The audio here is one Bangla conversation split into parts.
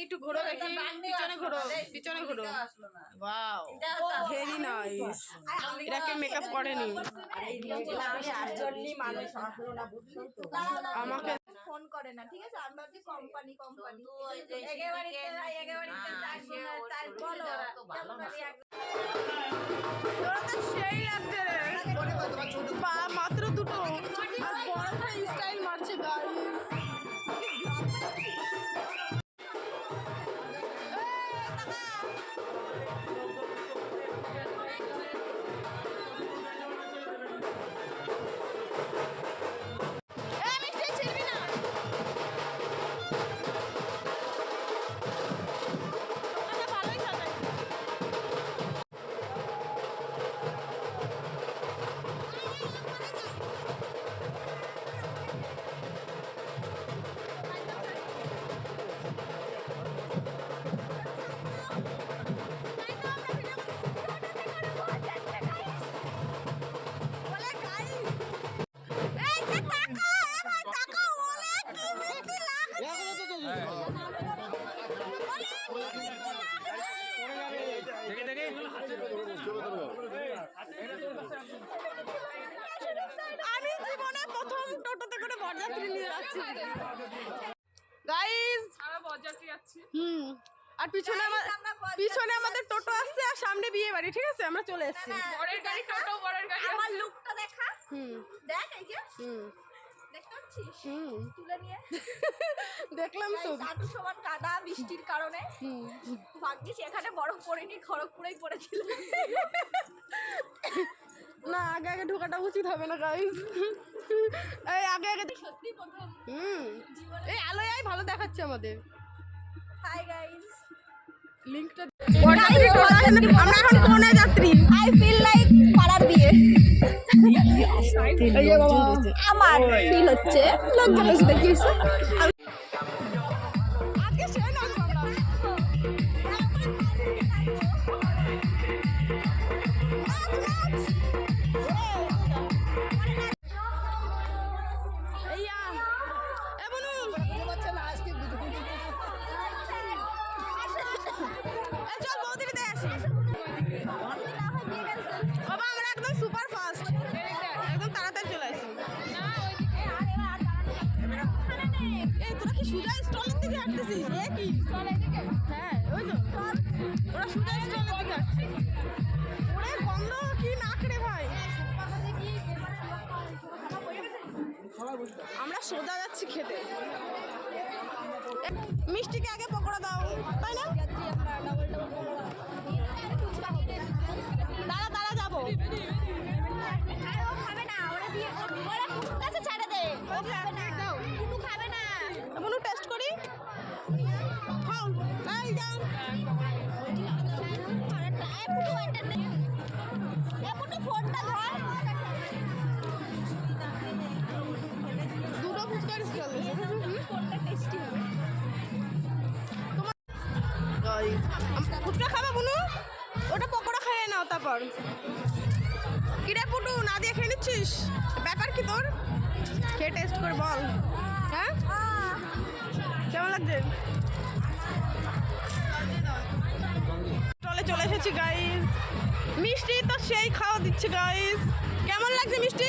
একটু ঘোরো দেখি। পিছনে ঘোরো পিছনে ঘোরো ওয়াও ভেরি নাইস এটাকে মেকআপ করেনি? আমাকে ফোন করে না ঠিক আছে? আমি ভাবছি কোম্পানি কোম্পানি তোরা তো সেই লাগছে রে। পা মাত্র দুটো। আর বড় স্টাইল মারছে গাড়ি আমি জীবনে প্রথম টোটোতে করে বরযাত্রী নিয়ে যাচ্ছি। গাইস আমরা বরযাত্রী যাচ্ছি হুম আর পিছনে পিছনে আমাদের টোটো আসছে আর সামনে বিয়ে বাড়ি ঠিক আছে? আমরা চলে এসেছি। বরের গাড়ি টোটো বরের গাড়ি আমার লুকটা দেখা। হুম। দেখ এই যে। হুম। দেখতে তুলে নিয়ে? দেখলাম তো। হাঁটু সমান কাদা বৃষ্টির কারণে ভাগ্যিস এখানে বরফ পড়েনি খড়গপুরেই পড়েছিল। না আগে আগে ঢোকাটা উচিত হবে না গাইস এই আগে আগে সত্যি প্রথম। হুম। এই আলোয় ভালো দেখাচ্ছে আমাদের। হাই গাইস লিংকটা আমরা এখন কোনে যাত্রী। আই ফিল লাইক আমার ফিল হচ্ছে। লোকজন দেখিয়েছে হ্যাঁ ওই তো ওরা দিকে ওরে গন্ধ কি নাক রে ভাই আমরা সোজা যাচ্ছি খেতে। মিষ্টিকে আগে পকোড়া দাও তাই না? দাঁড়া দাঁড়া যাব। এমন ফুচকা খাবে বুনু? ওটা পকোড়া খেয়ে নাও তারপর। কিরে পুটু, না দিয়ে খেয়ে নিচ্ছিস? ব্যাপার কি তোর? খেয়ে টেস্ট করে বল। হ্যাঁ? কেমন লাগছে? লাগছে মিষ্টি?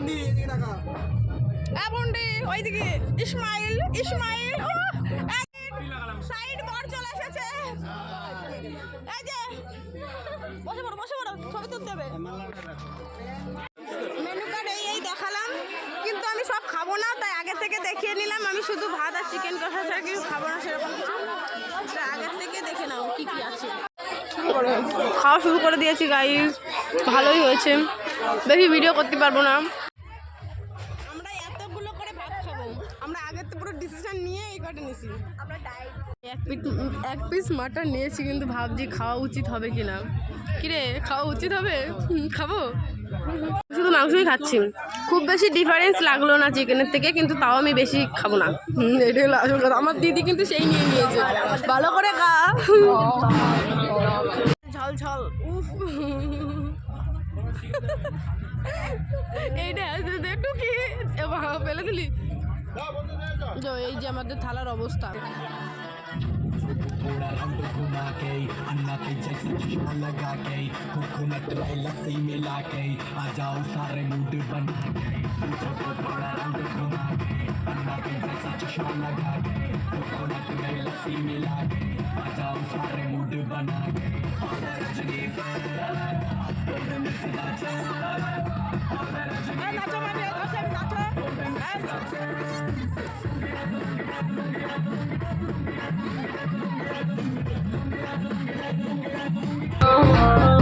এ বন্ডি, ওইদিকে। ইসমাইল ইসমাইল, ও সাইড বর চলে এসেছে। এই যে, বসে পড়ো বসে পড়ো, ছবি তুলতে হবে। মেনু কার্ড এই এই দেখালাম। কিন্তু আমি সব খাব না, তাই আগে থেকে দেখিয়ে নিলাম। আমি শুধু ভাত আর চিকেন কষা ছাড়া কিছু খাব না, সেরকম কিছু। তাই আগের থেকে দেখে নাও কি কি আছে। খাওয়া শুরু করে দিয়েছি গাইস ভালোই হয়েছে। বেশি ভিডিও করতে পারব না। কটা নিয়েছি এক পিস এক পিস মাটন নিয়েছি কিন্তু ভাবছি খাওয়া উচিত হবে কি না কিরে খাওয়া উচিত হবে? খাব। শুধু মাংসই খাচ্ছি। খুব বেশি ডিফারেন্স লাগল না চিকেনের থেকে কিন্তু তাও আমি বেশি খাব না। এটাই আমার দিদি কিন্তু সেই নিয়ে নিয়েছে। ভালো করে খা। ঝল ঝল। উফ। এইটা একটু কি ফেলে দিলি। যো, এই যে আমাদের থালার অবস্থা थोड़ा राउंड घुमा के अन्ना के जैसे चश्मा लगा के कोकोनट में लस्सी मिला के आ जाओ सारे मूड बना के पूछो तो थोड़ा राउंड घुमा के अन्ना के जैसा चश्मा लगा के कोकोनट में लस्सी मिला के आ जाओ सारे मूड बना के और Oh.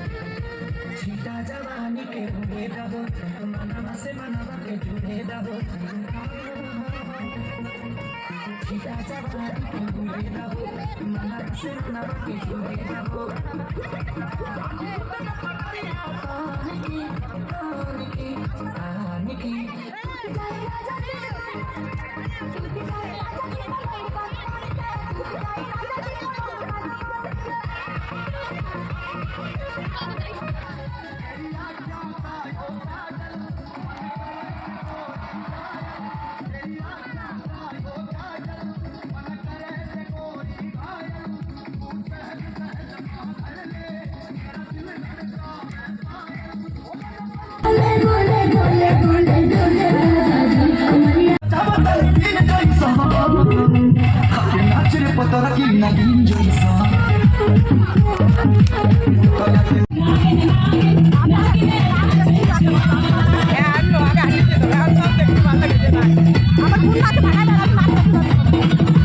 छीटा जवानी के बुढ़े दबो मनवा से मनवा के जुड़े दबो পিতাচা বাড়ি ঘুরে যাব মহারাষ্ট্রের নামকে ঘুরে যাব Oh, my God. নাচো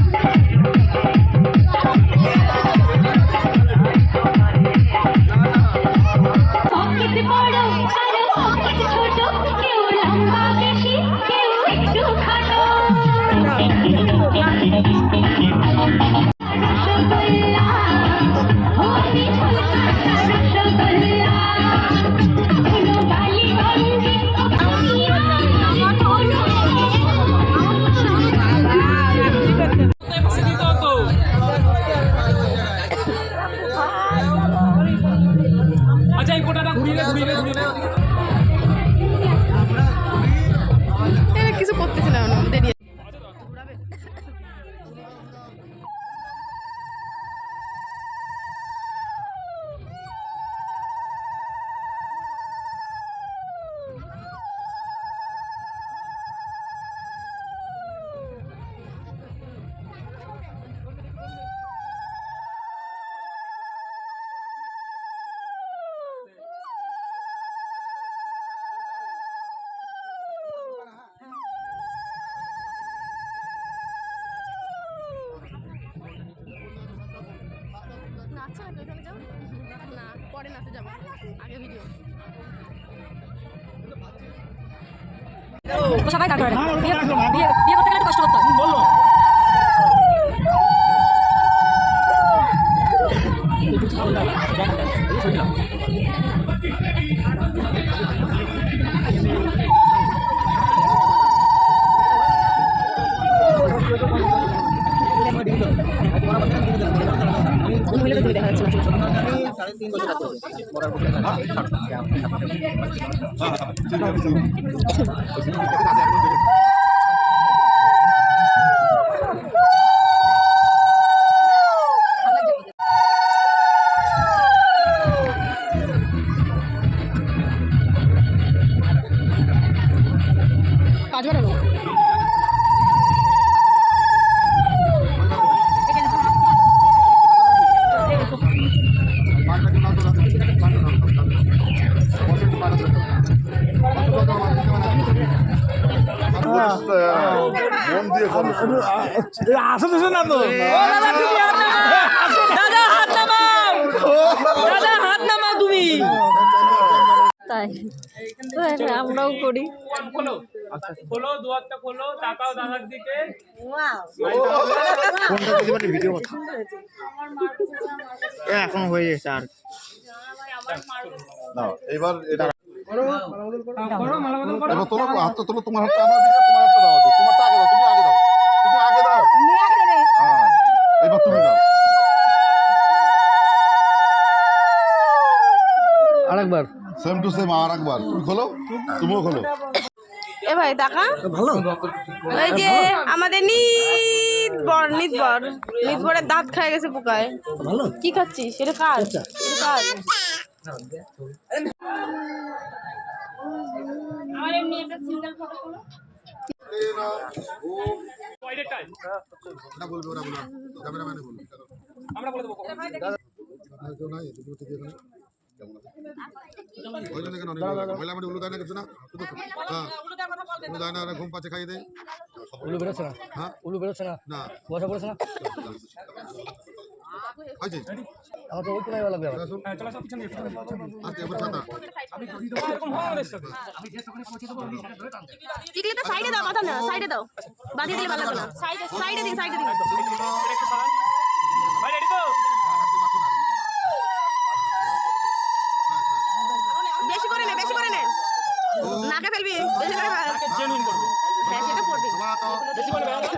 পরে নাচে যাব। আগে ভিডিও সবাই বিয়ে তাকাও দাদার দিকে ফোনটা দিতে পারি ভিডিও কথা এখন হয়ে গেছে আর এবার এটা করো মালা বদল করো এবার তোলো হাতটা তোলো তোমার হাতটা আমার দিকে তোমার হাতটা দাও তোমারটা আগে দাও তুমি আগে দাও তুমি আগে দাও হ্যাঁ এবার তুমি দাও আরেকবার সেম টু সেম আর একবার তুমি খোলো তুমিও খোলো এ ভাই টাকা ভালো? ওই যে আমাদের নিত বর নিত বর। নিত বরের দাঁত খেয়ে গেছে পোকায়। ভালো? কি খাচ্ছিস? এটা কাজ এটা কাজ পয়লেটাই না বলবে ওরা বলবে ক্যামেরাম্যানে বলবে আমরা বলে দেবো ওই জন্য কেন। মহিলা মানে উলু দেয় না কিছু না? হ্যাঁ। উলু দেয় না ঘুম পাচ্ছে খাইয়ে দেয় উলু বেরোচ্ছে না? হ্যাঁ? উলু বেরোচ্ছে না? না। বসা পড়েছে না? আমার তো লাগবে হ্যাঁ সাইডে দাও মাথা না সাইডে দাও। বাঁধিয়ে দিলে ভালো লাগবে না। সাইডে সাইডে দিন সাইডে দিন ভাই রেডি তো বেশি করে নে বেশি করে নে নাকে ফেলবি। জেনুইন করবে। হ্যাঁ সেটা পড়বি বেশি বলবে না রে।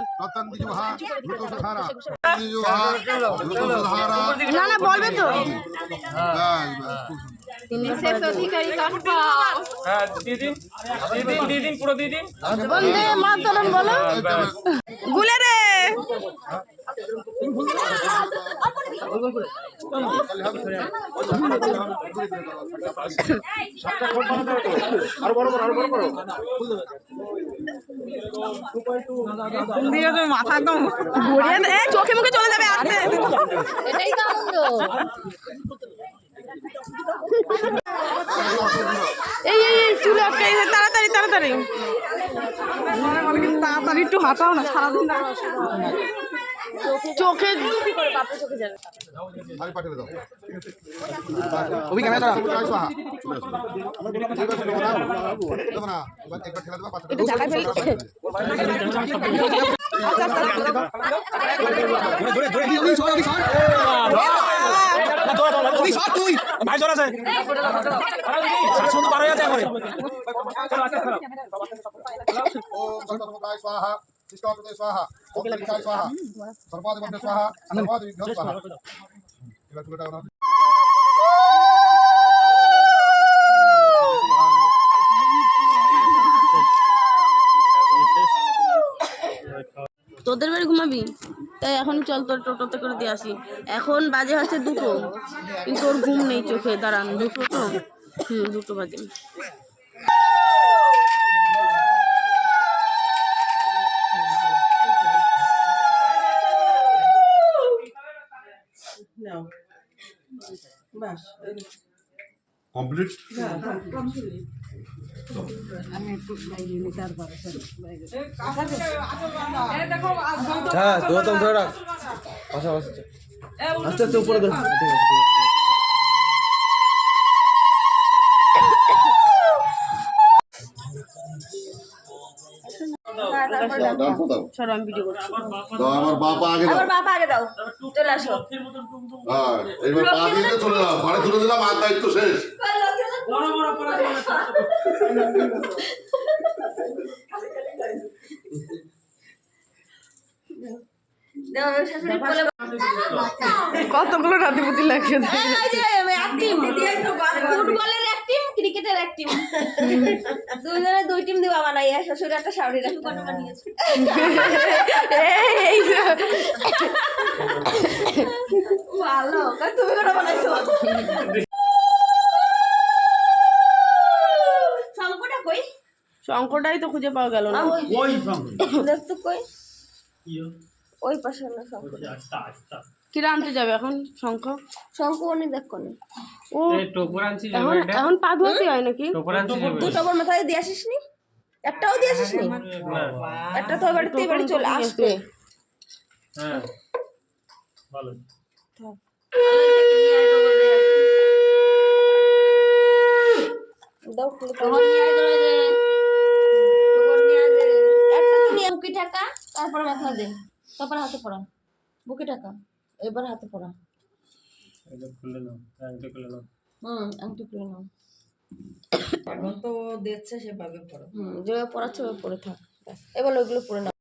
মাথা একদম চোখে মুখে চলে যাবে আস্তে এই এই তাড়াতাড়ি তাড়াতাড়ি। তাড়াতাড়ি একটু হাঁটাও না, সারাদিন চোখে হ্যাঁ। ফেলি। ভাই জোর আছে পারা যাচ্ছে করে ओम सर्वसमुदाय स्वाहा शिष्टाकृते स्वाहा ओम लिंगाय स्वाहा सर्वाधिपत्य स्वाहा सर्वाधिभ्यो स्वाहा এবার তুলে টাকা তোদের বাড়ি ঘুমাবি তাই এখন চল তোর টোটোতে করে দিয়ে আসি এখন বাজে হচ্ছে দুটো কিন্তু ওর ঘুম নেই চোখে দাঁড়ান দুটো তো হুম দুটো বাজে কমপ্লিট হ্যাঁ তো তুমি ধরে রাখ। পাশাপাশি আস্তে আস্তে উপরে ধর। সর আমি ভিডিও করছি তো আমার বাবা আগে দাও বাবা আগে দাও চলে আসো হ্যাঁ এবার পা দিয়ে দিয়ে চলে যাও ঘরে তুলে দিলাম আর দায়িত্ব শেষ কতগুলো নাতিপুতি লাগিয়ে দেয় ফুটবলের এক এক টিম দুজনে দুই টিম দিবা বানাই শ্বশুর একটা শাড়ি রাখি কত বানিয়েছে ভালো তুমি কোটা বানাইছো। শঙ্কটা কই? শঙ্করটাই তো খুঁজে পাওয়া গেল না। দেখ তো কই। ওই পাশে না শঙ্খ কিরা আনতে যাবে এখন? শঙ্খ? শঙ্খ অনেক দেখ কোনে। ও এই টোপর আনছি যাব এখন এখন পা ধুয়াতে হয় নাকি? টোপর আনছি যাব দুটো বোন মাথায় দিয়ে আসিস নি একটাও দিয়ে আসিস নি। একটা তো বাড়িতে বাড়ি চলে আসবে। হ্যাঁ। ভালো। দাও একটা তো নিয়ে বুকে টাকা তারপর মাথা দে। তারপর হাতে পড়া। বুকে টাকা এবার হাতে পড়া। এটা খুলে নাও আংটি খুলে নাও। হুম আংটি পরে নাও। তো দিচ্ছে সেভাবে পড়ো। হুম যেভাবে পড়াচ্ছে ওভাবে পড়ে থাক। এবার ওইগুলো পড়ে নাও।